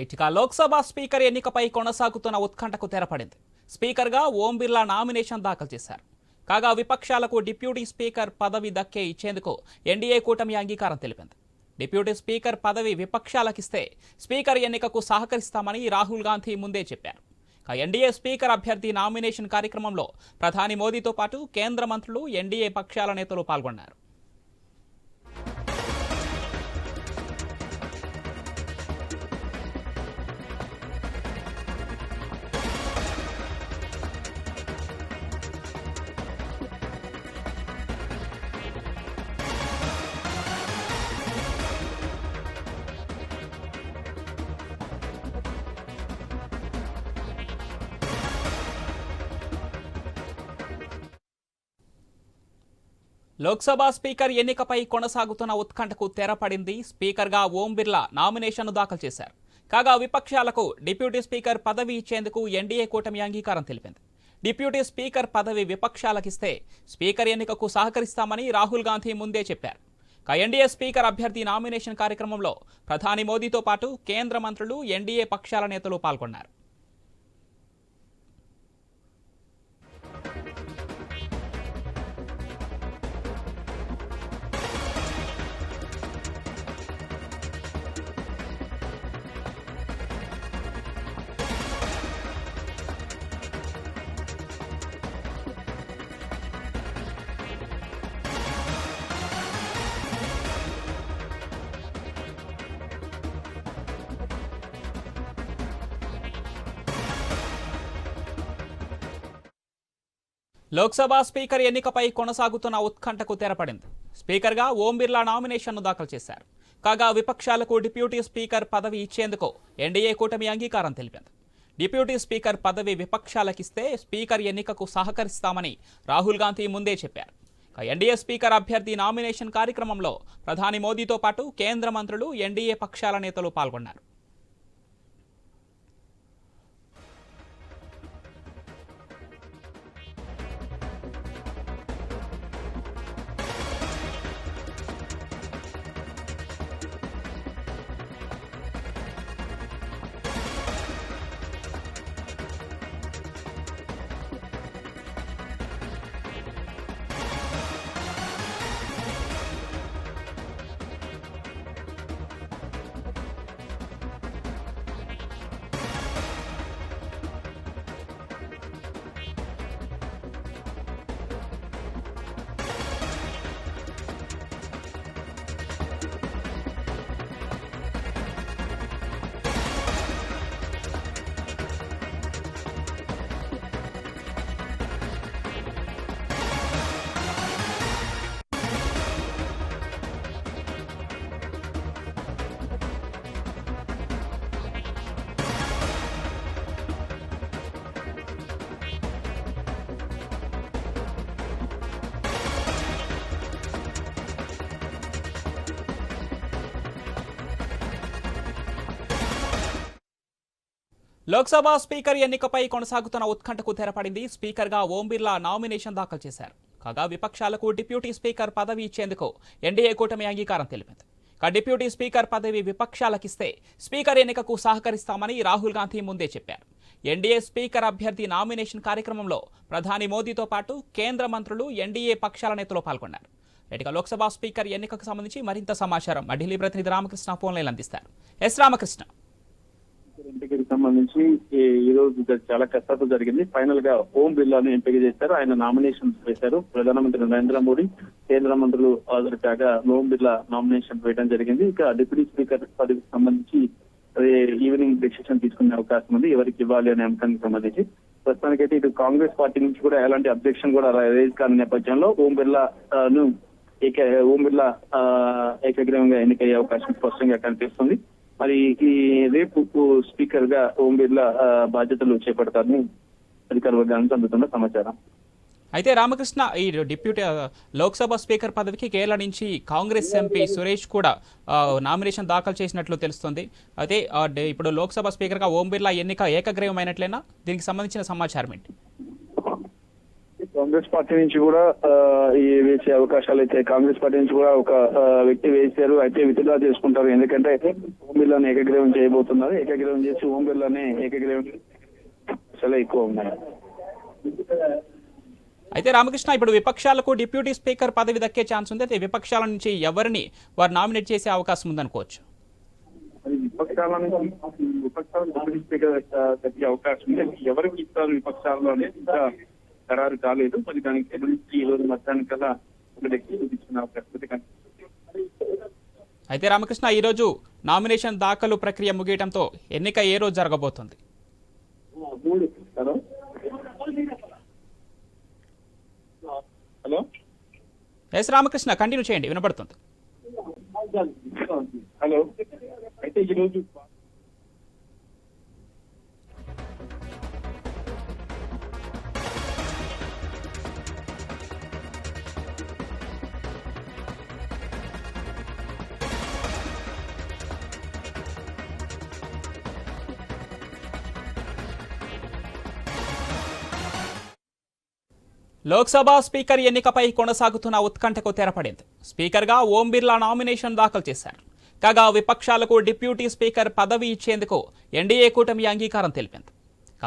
Right ఇక Lok Sabha speaker ఎన్నికపై కొనసాగుతున్న ఉత్కంఠకు తెరపడింది. స్పీకర్గా ఓం బిర్లా నామినేషన్ దాఖలు చేశారు. కాగా విపక్షాలకు డిప్యూటీ స్పీకర్ పదవి దక్కే ఇచ్చేందుకు ఎన్డీఏ కూటమి అంగీకారం తెలిపింది. డిప్యూటీ స్పీకర్ పదవి విపక్షాలకిస్తే స్పీకర్ ఎన్నికకు సహకరిస్తామని రాహుల్ గాంధీ ముందే చెప్పారు. ఎన్డీఏ స్పీకర్ అభ్యర్థి నామినేషన్ కార్యక్రమంలో ప్రధాని మోదీతో పాటు కేంద్ర మంత్రులు ఎన్డీఏ పక్షాల నేతలు పాల్గొన్నారు. లోక్సభ స్పీకర్ ఎన్నికపై కొనసాగుతున్న ఉత్కంఠకు తెరపడింది స్పీకర్గా ఓం బిర్లా నామినేషన్ను దాఖలు చేశారు. కాగా విపక్షాలకు డిప్యూటీ స్పీకర్ పదవి ఇచ్చేందుకు ఎన్డీఏ కూటమి అంగీకారం తెలిపింది. డిప్యూటీ స్పీకర్ పదవి విపక్షాలకిస్తే స్పీకర్ ఎన్నికకు సహకరిస్తామని రాహుల్ గాంధీ ముందే చెప్పారు. ఎన్డీఏ స్పీకర్ అభ్యర్థి నామినేషన్ కార్యక్రమంలో ప్రధాని మోదీతో పాటు కేంద్ర మంత్రులు ఎన్డీఏ పక్షాల నేతలు పాల్గొన్నారు. లోక్సభ స్పీకర్ ఎన్నికపై కొనసాగుతున్న ఉత్కంఠకు తెరపడింది. స్పీకర్గా ఓం బిర్లా నామినేషన్ను దాఖలు చేశారు. కాగా విపక్షాలకు డిప్యూటీ స్పీకర్ పదవి ఇచ్చేందుకు ఎన్డీఏ కూటమి అంగీకారం తెలిపింది. డిప్యూటీ స్పీకర్ పదవి విపక్షాలకిస్తే స్పీకర్ ఎన్నికకు సహకరిస్తామని రాహుల్ గాంధీ ముందే చెప్పారు. ఎన్డీఏ స్పీకర్ అభ్యర్థి నామినేషన్ కార్యక్రమంలో ప్రధాని మోదీతో పాటు కేంద్ర మంత్రులు ఎన్డీఏ పక్షాల నేతలు పాల్గొన్నారు. లోక్సభ స్పీకర్ ఎన్నికపై కొనసాగుతున్న ఉత్కంఠకు తెరపడింది స్పీకర్గా ఓం బిర్లా నామినేషన్ దాఖలు చేశారు. కాగా విపక్షాలకు డిప్యూటీ స్పీకర్ పదవి ఇచ్చేందుకు ఎన్డీఏ కూటమి అంగీకారం తెలిపింది. ఇక డిప్యూటీ స్పీకర్ పదవి విపక్షాలకిస్తే స్పీకర్ ఎన్నికకు సహకరిస్తామని రాహుల్ గాంధీ ముందే చెప్పారు. ఎన్డీఏ స్పీకర్ అభ్యర్థి నామినేషన్ కార్యక్రమంలో ప్రధాని మోదీతో పాటు కేంద్ర మంత్రులు ఎన్డీఏ పక్షాల నేతలు పాల్గొన్నారు. ఇటుక లోక్సభ స్పీకర్ ఎన్నికకు సంబంధించి మరింత సమాచారం మా ఢిల్లీ ప్రతినిధి రామకృష్ణ ఫోన్లైన్ అందిస్తారు. ఎస్ రామకృష్ణ. ఎంపికకి సంబంధించి. ఈ రోజు చాలా కష్టంతో జరిగింది. ఫైనల్గా ఓం బిర్లాను ఎంపిక చేశారు. ఆయన నామినేషన్ వేశారు. ప్రధానమంత్రి నరేంద్ర మోడీ కేంద్ర మంత్రులు హాజరు కాగా ఓం బిర్లా నామినేషన్ వేయడం జరిగింది. ఇక డిప్యూటీ స్పీకర్ పదవికి సంబంధించి ఈవినింగ్ డిసిషన్ తీసుకునే అవకాశం ఉంది. ఎవరికి ఇవ్వాలి అనే అంశానికి సంబంధించి. ప్రస్తుతానికైతే ఇటు కాంగ్రెస్ పార్టీ నుంచి కూడా ఎలాంటి అబ్జెక్షన్ కూడా రేజ్ కాని నేపథ్యంలో ఓం బిర్లా ను ఏక ఓం బిర్లా ఏకగ్రీవంగా ఎన్నికయ్యే అవకాశం స్పష్టంగా కనిపిస్తుంది. మరి ఈ రేపు స్పీకర్గా ఓం బిర్లా బాధ్యతలు చేపడతారని అధికార వర్గానికి అందుతున్న సమాచారం. అయితే రామకృష్ణ ఈ డిప్యూటీ లోక్సభ స్పీకర్ పదవికి కేరళ నుంచి కాంగ్రెస్ ఎంపీ సురేష్ కూడా నామినేషన్ దాఖలు చేసినట్లు తెలుస్తుంది. అయితే ఇప్పుడు లోక్సభ స్పీకర్గా ఓం బిర్లా ఎన్నిక ఏకగ్రీవమైనట్లేనా? దీనికి సంబంధించిన సమాచారం ఏంటి? కాంగ్రెస్ పార్టీ నుంచి కూడా వేసే అవకాశాలు అయితే కాంగ్రెస్ పార్టీ నుంచి కూడా ఒక వ్యక్తి వేశారు. అయితే విత్డ్రా చేసుకుంటారు. ఎందుకంటే ఓం బిర్లాని ఏకగ్రీవం చేయబోతున్నారు. ఏకగ్రీవం చేసి ఓం బిర్లాని ఏకగ్రీవం చాలా ఎక్కువ ఉన్నాయి. అయితే రామకృష్ణ ఇప్పుడు విపక్షాలకు డిప్యూటీ స్పీకర్ పదవి దక్కే ఛాన్స్ ఉంది. అయితే విపక్షాల నుంచి ఎవరిని వారు నామినేట్ చేసే అవకాశం ఉందనుకోవచ్చు? విపక్షాల నుంచి విపక్షాల డిప్యూటీ స్పీకర్ దక్కే అవకాశం ఉంది. ఎవరికి ఇస్తారు విపక్షాల్లో అనేది ఖరారు కాలేదు. మరి దానికి సంబంధించి ఈ రోజు మధ్యాహ్నం కల్లా ఒక వ్యక్తి చూపించిన పరిస్థితి కనిపిస్తుంది. అయితే రామకృష్ణ ఈరోజు నామినేషన్ దాఖలు ప్రక్రియ ముగియడంతో ఎన్నిక ఏ రోజు జరగబోతుంది? హలో? ఎస్ రామకృష్ణ కంటిన్యూ చేయండి. వినపడుతుంది. హలో? అయితే ఈ లోక్సభ స్పీకర్ ఎన్నికపై కొనసాగుతున్న ఉత్కంఠకు తెరపడింది. స్పీకర్గా ఓం బిర్లా నామినేషన్ దాఖలు చేశారు. కాగా విపక్షాలకు డిప్యూటీ స్పీకర్ పదవి ఇచ్చేందుకు ఎన్డీఏ కూటమి అంగీకారం తెలిపింది.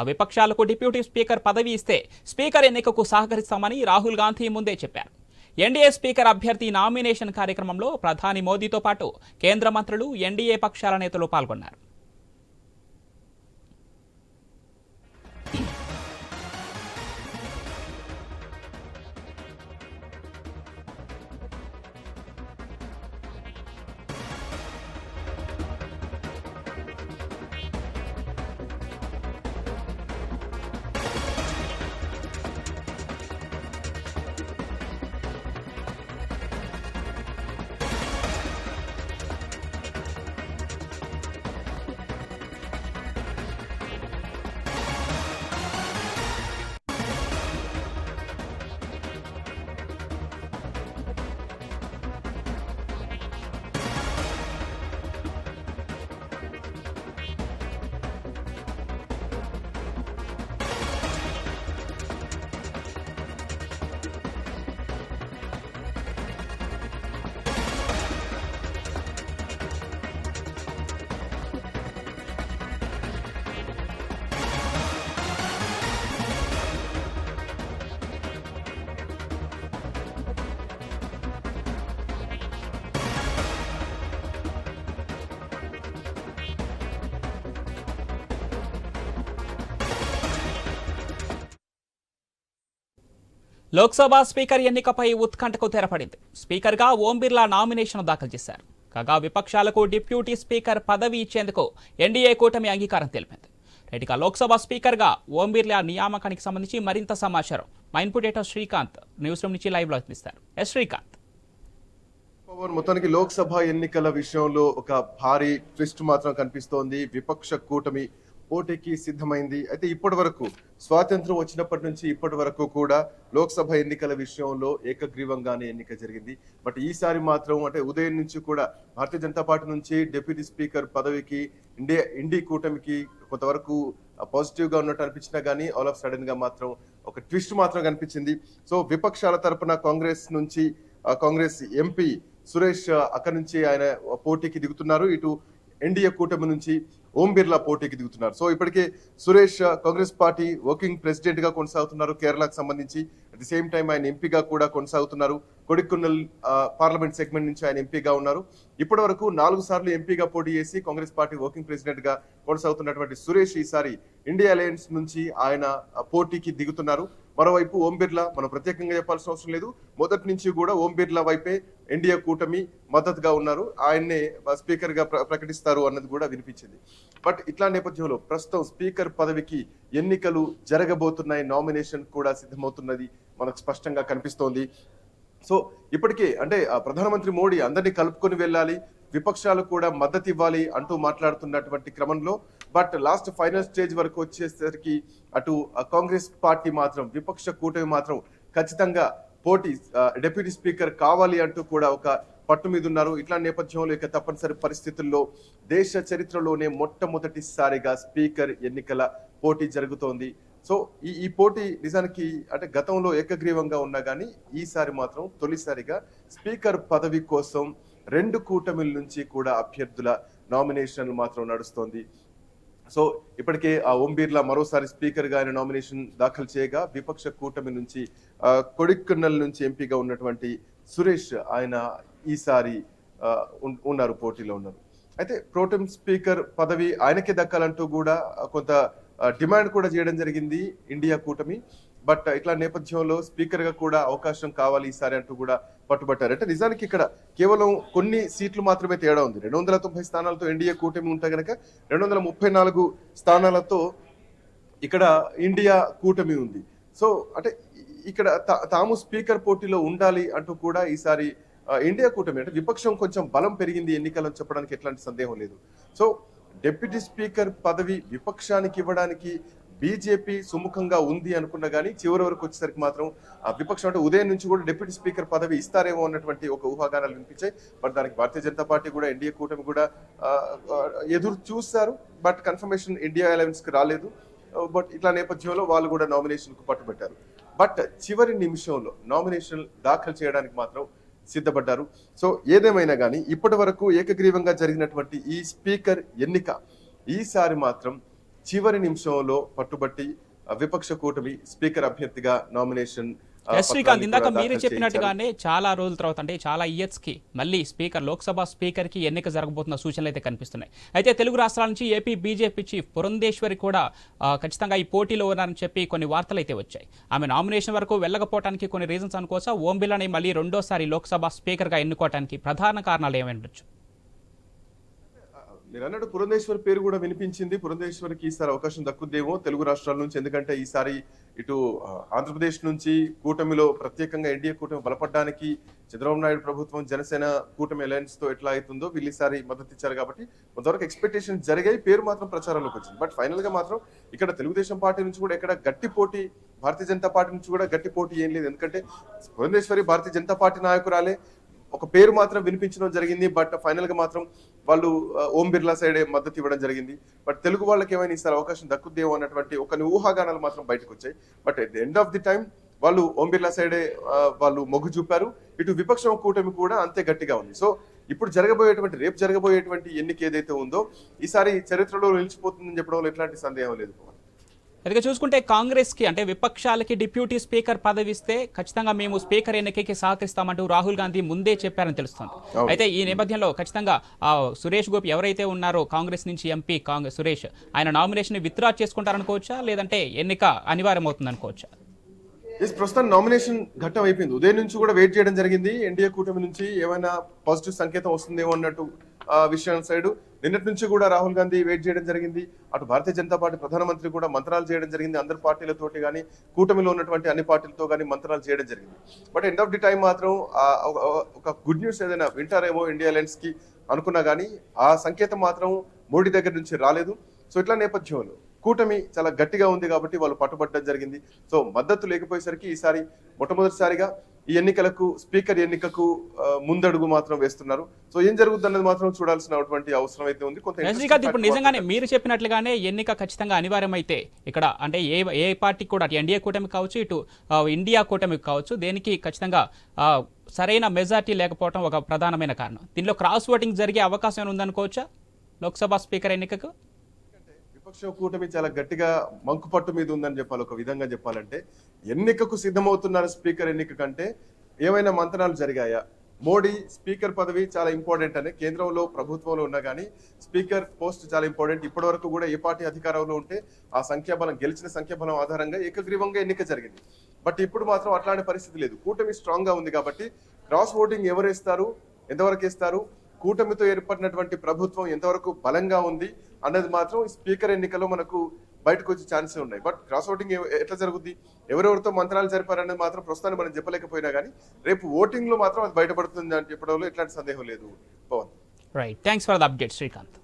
విపక్షాలకు డిప్యూటీ స్పీకర్ పదవి ఇస్తే స్పీకర్ ఎన్నికకు సహకరిస్తామని రాహుల్ గాంధీ ముందే చెప్పారు. ఎన్డీఏ స్పీకర్ అభ్యర్థి నామినేషన్ కార్యక్రమంలో ప్రధాని మోదీతో పాటు కేంద్ర మంత్రులు ఎన్డీఏ పక్షాల నేతలు పాల్గొన్నారు. లోక్సభ స్పీకర్ ఎన్నికపై ఉత్కంఠకు తెరపడింది. స్పీకర్గా ఓం బిర్లా నామినేషన్ దాఖలు చేశారు. కాగా విపక్షాలకు డిప్యూటీ స్పీకర్ పదవి ఇచ్చేందుకు ఎన్డీఏ కూటమి అంగీకారం తెలిపింది. రైట్ లోక్సభ స్పీకర్గా ఓం బిర్లా నియామకానికి సంబంధించి మరింత సమాచారం మా ఇన్పుట్ శ్రీకాంత్ న్యూస్ రూమ్ నుంచి లైవ్లో అందిస్తారు. ఎస్ శ్రీకాంత్. మొత్తానికి లోక్సభ ఎన్నికల విషయంలో ఒక భారీ ట్విస్ట్ మాత్రం కనిపిస్తోంది. విపక్ష కూటమి పోటీకి సిద్ధమైంది. అయితే ఇప్పటి వరకు స్వాతంత్రం వచ్చినప్పటి నుంచి ఇప్పటి వరకు కూడా లోక్సభ ఎన్నికల విషయంలో ఏకగ్రీవంగానే ఎన్నిక జరిగింది. బట్ ఈసారి మాత్రం అంటే ఉదయం నుంచి కూడా భారతీయ జనతా పార్టీ నుంచి డిప్యూటీ స్పీకర్ పదవికి ఇండియా ఇండి కూటమికి కొంతవరకు పాజిటివ్గా ఉన్నట్టు అనిపించినా కానీ ఆల్ ఆఫ్ సడన్గా మాత్రం ఒక ట్విస్ట్ మాత్రం కనిపించింది. సో విపక్షాల తరపున కాంగ్రెస్ నుంచి కాంగ్రెస్ ఎంపీ సురేష్ అక్కడి నుంచి ఆయన పోటీకి దిగుతున్నారు. ఇటు ఎన్డీఏ కూటమి నుంచి ఓం బిర్లా పోటీకి దిగుతున్నారు. సో ఇప్పటికే సురేష్ కాంగ్రెస్ పార్టీ వర్కింగ్ ప్రెసిడెంట్గా కొనసాగుతున్నారు కేరళకు సంబంధించి. అట్ ది సేమ్ టైం ఆయన ఎంపీగా కూడా కొనసాగుతున్నారు. కొడిక్కున్నల్ పార్లమెంట్ సెగ్మెంట్ నుంచి ఆయన ఎంపీగా ఉన్నారు. ఇప్పటి వరకు నాలుగు సార్లు ఎంపీగా పోటీ చేసి కాంగ్రెస్ పార్టీ వర్కింగ్ ప్రెసిడెంట్గా కొనసాగుతున్నటువంటి సురేష్ ఈసారి ఇండియా అలయన్స్ నుంచి ఆయన పోటీకి దిగుతున్నారు. మరోవైపు ఓం బిర్లా మనం ప్రత్యేకంగా చెప్పాల్సిన అవసరం లేదు. మొదటి నుంచి కూడా ఓం బిర్లా వైపే ఎన్డీఏ కూటమి మద్దతుగా ఉన్నారు. ఆయన్నే స్పీకర్గా ప్ర- ప్రకటిస్తారు అన్నది కూడా వినిపించింది. బట్ ఇట్లా నేపథ్యంలో ప్రస్తుతం స్పీకర్ పదవికి ఎన్నికలు జరగబోతున్నాయి నామినేషన్ కూడా సిద్ధమవుతున్నది మనకు స్పష్టంగా కనిపిస్తోంది. సో ఇప్పటికే అంటే ఆ, ప్రధానమంత్రి మోడీ అందరినీ కలుపుకొని వెళ్ళాలి విపక్షాలు కూడా మద్దతు ఇవ్వాలి అంటూ మాట్లాడుతున్నటువంటి క్రమంలో బట్ లాస్ట్ ఫైనల్ స్టేజ్ వరకు వచ్చేసరికి అటు కాంగ్రెస్ పార్టీ మాత్రం విపక్ష కూటమి మాత్రం ఖచ్చితంగా పోటీ డెప్యూటీ డిప్యూటీ స్పీకర్ కావాలి అంటూ కూడా ఒక పట్టు మీద ఉన్నారు. ఇట్లా నేపథ్యంలో ఇక తప్పనిసరి పరిస్థితుల్లో దేశ చరిత్రలోనే మొట్టమొదటిసారిగా స్పీకర్ ఎన్నికల పోటీ జరుగుతోంది. సో ఈ ఈ పోటీ నిజానికి అంటే గతంలో ఏకగ్రీవంగా ఉన్నా కానీ ఈసారి మాత్రం తొలిసారిగా స్పీకర్ పదవి కోసం రెండు కూటమిల నుంచి కూడా అభ్యర్థుల నామినేషన్లు మాత్రం నడుస్తోంది. సో ఇప్పటికే ఆ ఓం బిర్లా మరోసారి స్పీకర్గా ఆయన నామినేషన్ దాఖలు చేయగా విపక్ష కూటమి నుంచి కొడిక్కన్నల్ నుంచి ఎంపీగా ఉన్నటువంటి సురేష్ ఆయన ఈసారి ఉన్నారు పోటీలో ఉన్నారు. అయితే ప్రోటెం స్పీకర్ పదవి ఆయనకే దక్కాలంటూ కూడా కొంత డిమాండ్ కూడా చేయడం జరిగింది ఇండియా కూటమి. బట్ ఇట్లా నేపథ్యంలో స్పీకర్గా కూడా అవకాశం కావాలి ఈసారి అంటూ కూడా పట్టుబట్టారు. అంటే నిజానికి ఇక్కడ కేవలం కొన్ని సీట్లు మాత్రమే తేడా ఉంది. రెండు వందల తొంభై స్థానాలతో ఎన్డీఏ కూటమి ఉంటే గనక రెండు వందల ముప్పై నాలుగు స్థానాలతో ఇక్కడ ఇండియా కూటమి ఉంది. సో అంటే ఇక్కడ తా- తాము స్పీకర్ పోటీలో ఉండాలి అంటూ కూడా ఈసారి ఇండియా కూటమి అంటే విపక్షం కొంచెం బలం పెరిగింది ఎన్నికలను చెప్పడానికి ఎట్లాంటి సందేహం లేదు. సో డెప్యూటీ స్పీకర్ పదవి విపక్షానికి ఇవ్వడానికి బీజేపీ సుముఖంగా ఉంది అనుకున్నా కానీ చివరి వరకు వచ్చేసరికి మాత్రం ఆ విపక్షం అంటే ఉదయం నుంచి కూడా డిప్యూటీ స్పీకర్ పదవి ఇస్తారేమో అన్నటువంటి ఒక ఊహాగానాలు వినిపించాయి. బట్ దానికి భారతీయ జనతా పార్టీ కూడా ఎన్డీఏ కూటమి కూడా ఎదురు చూస్తారు. బట్ కన్ఫర్మేషన్ ఇండియా అలయన్స్కి రాలేదు. బట్ ఇట్లా నేపథ్యంలో వాళ్ళు కూడా నామినేషన్కు పట్టుబట్టారు. బట్ చివరి నిమిషంలో నామినేషన్ దాఖలు చేయడానికి మాత్రం సిద్ధపడ్డారు. సో ఏదేమైనా కానీ ఇప్పటి వరకు ఏకగ్రీవంగా జరిగినటువంటి ఈ స్పీకర్ ఎన్నిక ఈసారి మాత్రం చివరి నిమిషంలో పట్టుబట్టి విపక్ష కూటమి స్పీకర్ అభ్యర్థిగా నామినేషన్ శ్రీకాంత్ ఇందాక మీరు. చెప్పినట్టుగానే చాలా రోజుల తర్వాత అంటే చాలా ఇయర్స్కి మళ్ళీ స్పీకర్ లోక్సభ స్పీకర్కి ఎన్నిక జరగబోతున్న సూచనలు అయితే కనిపిస్తున్నాయి. అయితే తెలుగు రాష్ట్రాల నుంచి ఏపీ బీజేపీ చీఫ్ పురంధేశ్వరి కూడా ఖచ్చితంగా ఈ పోటీలో ఉన్నారని చెప్పి కొన్ని వార్తలు అయితే వచ్చాయి. ఆమె నామినేషన్ వరకు వెళ్ళకపోవడానికి కొన్ని రీజన్స్ అనుకోవచ్చా? ఓం బిర్లాని మళ్ళీ రెండోసారి లోక్సభ స్పీకర్గా ఎన్నుకోవడానికి ప్రధాన కారణాలు ఏమై ఉండొచ్చు? మీరు అన్నట్టు పురంధేశ్వర్ పేరు కూడా వినిపించింది. పురంధేశ్వరికి ఈసారి అవకాశం దక్కుద్దేమో తెలుగు రాష్ట్రాల నుంచి. ఎందుకంటే ఈసారి ఇటు ఆంధ్రప్రదేశ్ నుంచి కూటమిలో ప్రత్యేకంగా ఎన్డీఏ కూటమి బలపడడానికి చంద్రబాబు నాయుడు ప్రభుత్వం జనసేన కూటమి అలయన్స్తో ఎట్లా అవుతుందో వీళ్ళు ఈసారి మద్దతు ఇచ్చారు కాబట్టి కొంతవరకు ఎక్స్పెక్టేషన్ జరిగాయి. పేరు మాత్రం ప్రచారంలోకి వచ్చింది. బట్ ఫైనల్గా మాత్రం ఇక్కడ తెలుగుదేశం పార్టీ నుంచి కూడా ఎక్కడ గట్టి పోటీ భారతీయ జనతా పార్టీ నుంచి కూడా గట్టి పోటీ ఏం లేదు. ఎందుకంటే భువనేశ్వరి భారతీయ జనతా పార్టీ నాయకురాలే. ఒక పేరు మాత్రం వినిపించడం జరిగింది బట్ ఫైనల్గా మాత్రం వాళ్ళు ఓం బిర్లా సైడే మద్దతు ఇవ్వడం జరిగింది. బట్ తెలుగు వాళ్ళకి ఏమైనా ఈసారి అవకాశం దక్కుద్దేమో అన్నటువంటి ఒక ఊహాగానాలు మాత్రం బయటకు వచ్చాయి. But at the end of the time వాళ్ళు ఓం బిర్లా సైడే వాళ్ళు మొగ్గు చూపారు. ఇటు విపక్షం కూటమి కూడా అంతే గట్టిగా ఉంది. సో ఇప్పుడు జరగబోయేటువంటి రేపు జరగబోయేటువంటి ఎన్నిక ఏదైతే ఉందో ఈసారి చరిత్రలో నిలిచిపోతుందని చెప్పడంలో ఎట్లాంటి సందేహం లేదు. అదిగా చూసుకుంటే కాంగ్రెస్కి అంటే విపక్షాలకి డిప్యూటీ స్పీకర్ పదవి ఇస్తే ఖచ్చితంగా మేము స్పీకర్ ఎన్నికకి సహకరిస్తామంటూ రాహుల్ గాంధీ ముందే చెప్పారని తెలుస్తోంది. అయితే ఈ నేపథ్యంలో ఖచ్చితంగా ఆ సురేష్ గోపి ఎవరైతే ఉన్నారో కాంగ్రెస్ నుంచి ఎంపీ కాంగ్రెస్ సురేష్ ఆయన నామినేషన్ విత్డ్రా చేసుకుంటారనుకోవచ్చా? లేదంటే ఎన్నిక అనివార్యం అవుతుంది అనుకోవచ్చా ప్రస్తుతం నామినేషన్ ఘట్టం అయిపోయింది ఉదయం నుంచి కూడా వెయిట్ చేయడం జరిగింది. ఎన్డీఏ కూటమి నుంచి ఏమైనా పాజిటివ్ సంకేతం వస్తుందేమో అన్నట్టు విషయం సైడ్. నిన్నటి నుంచి కూడా రాహుల్ గాంధీ వెయిట్ చేయడం జరిగింది. అటు భారతీయ జనతా పార్టీ ప్రధానమంత్రి కూడా మంత్రాలు చేయడం జరిగింది. అందరి పార్టీలతోటి కానీ కూటమిలో ఉన్నటువంటి అన్ని పార్టీలతో కానీ మంత్రాలు చేయడం జరిగింది. But end of the time మాత్రం ఒక- గుడ్ న్యూస్ ఏదైనా వింటారేమో ఇండియా లెన్స్కి అనుకున్నా కానీ ఆ సంకేతం మాత్రం మోడీ దగ్గర నుంచి రాలేదు. సో ఇట్లా నేపథ్యంలో కూటమి చాలా గట్టిగా ఉంది కాబట్టి వాళ్ళు పట్టుబట్టడం జరిగింది. సో మద్దతు లేకపోయేసరికి ఈసారి మొట్టమొదటిసారిగా ఈ ఎన్నికలకు స్పీకర్ ఎన్నికకు ముందడుగు మాత్రం వేస్తున్నారు. సో ఏం జరుగుతుంది అన్నది మాత్రం చూడాల్సినటువంటి అవసరం అయితే ఉంది. కొంత రజనీకాంత్ ఇప్పుడు నిజంగానే మీరు చెప్పినట్లుగానే ఎన్నిక ఖచ్చితంగా అనివార్యమైతే ఇక్కడ అంటే ఏ ఏ పార్టీకి కూడా అటు ఎన్డీఏ కూటమి కావచ్చు ఇటు ఇండియా కూటమి కావచ్చు దేనికి ఖచ్చితంగా సరైన మెజార్టీ లేకపోవడం ఒక ప్రధానమైన కారణం. దీనిలో క్రాస్ ఓటింగ్ జరిగే అవకాశం ఏమైనా ఉందనుకోవచ్చా? లోక్సభ స్పీకర్ ఎన్నికకు? విపక్ష కూటమి చాలా గట్టిగా మంకుపట్టు మీద ఉందని చెప్పాలి ఒక విధంగా చెప్పాలంటే. ఎన్నికకు సిద్ధమవుతున్నారు స్పీకర్ ఎన్నిక కంటే ఏమైనా మంతనాలు జరిగాయా? మోడీ స్పీకర్ పదవి చాలా ఇంపార్టెంట్ అని కేంద్రంలో ప్రభుత్వంలో ఉన్నా కానీ స్పీకర్ పోస్ట్ చాలా ఇంపార్టెంట్. ఇప్పటి వరకు కూడా ఏ పార్టీ అధికారంలో ఉంటే ఆ సంఖ్యాబలం గెలిచిన సంఖ్యాబలం ఆధారంగా ఏకగ్రీవంగా ఎన్నిక జరిగింది. బట్ ఇప్పుడు మాత్రం అట్లాంటి పరిస్థితి లేదు. కూటమి స్ట్రాంగ్గా ఉంది కాబట్టి క్రాస్ ఓటింగ్ ఎవరు ఇస్తారు ఎంతవరకు ఇస్తారు కూటమితో ఏర్పడినటువంటి ప్రభుత్వం ఎంతవరకు బలంగా ఉంది అన్నది మాత్రం స్పీకర్ ఎన్నికలో మనకు బయటకు వచ్చే ఛాన్సెస్ ఉన్నాయి. బట్ క్రాస్ ఓటింగ్ ఎట్లా జరుగుద్ది? ఎవరెవరితో మంత్రాలు జరిపారనేది మాత్రం ప్రస్తుతాన్ని మనం చెప్పలేకపోయినా కానీ రేపు ఓటింగ్లో మాత్రం అది బయటపడుతుంది అని చెప్పడంలో ఎట్లాంటి సందేహం లేదు Pawan right thanks for the update Srikanth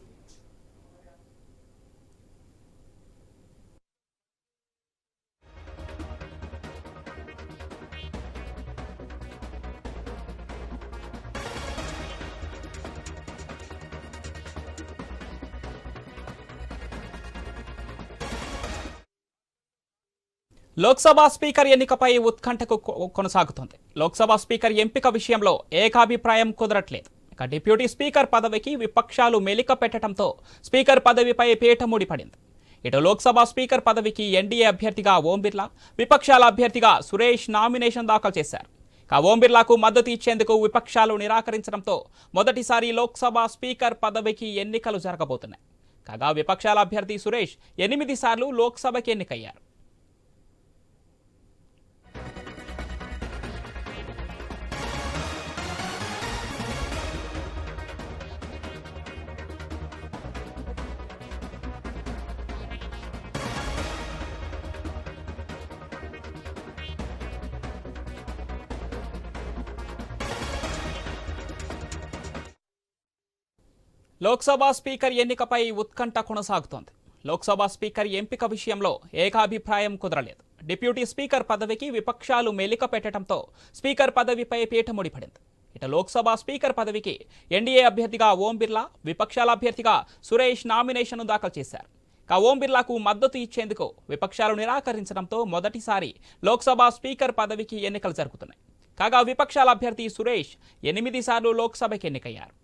Lok Sabha speaker ఎన్నికపై ఉత్కంఠకు కొ- కొనసాగుతోంది. లోక్సభ స్పీకర్ ఎంపిక విషయంలో ఏకాభిప్రాయం కుదరట్లేదు. ఇక డిప్యూటీ స్పీకర్ పదవికి విపక్షాలు మెలిక పెట్టడంతో స్పీకర్ పదవిపై పీఠముడి ముడిపడింది. ఇటు లోక్సభ స్పీకర్ పదవికి ఎన్డీఏ అభ్యర్థిగా ఓం బిర్లా విపక్షాల అభ్యర్థిగా సురేష్ నామినేషన్ దాఖలు చేశారు. ఇక ఓం బిర్లాకు మద్దతు ఇచ్చేందుకు విపక్షాలు నిరాకరించడంతో మొదటిసారి లోక్సభ స్పీకర్ పదవికి ఎన్నికలు జరగబోతున్నాయి. కాగా విపక్షాల అభ్యర్థి సురేష్ ఎనిమిది సార్లు లోక్సభకి ఎన్నికయ్యారు. లోక్సభ స్పీకర్ ఎన్నికపై ఉత్కంఠ కొనసాగుతోంది. లోక్సభ స్పీకర్ ఎంపిక విషయంలో ఏకాభిప్రాయం కుదరలేదు. డిప్యూటీ స్పీకర్ పదవికి విపక్షాలు మెలిక పెట్టడంతో స్పీకర్ పదవిపై పీఠ ముడిపడింది. ఇట లోక్సభ స్పీకర్ పదవికి ఎన్డీఏ అభ్యర్థిగా ఓం బిర్లా విపక్షాల అభ్యర్థిగా సురేష్ నామినేషన్ను దాఖలు చేశారు. ఇక ఓం బిర్లాకు మద్దతు ఇచ్చేందుకు విపక్షాలు నిరాకరించడంతో మొదటిసారి లోక్సభ స్పీకర్ పదవికి ఎన్నికలు జరుగుతున్నాయి. కాగా విపక్షాల అభ్యర్థి సురేష్ ఎనిమిది సార్లు లోక్సభకి ఎన్నికయ్యారు.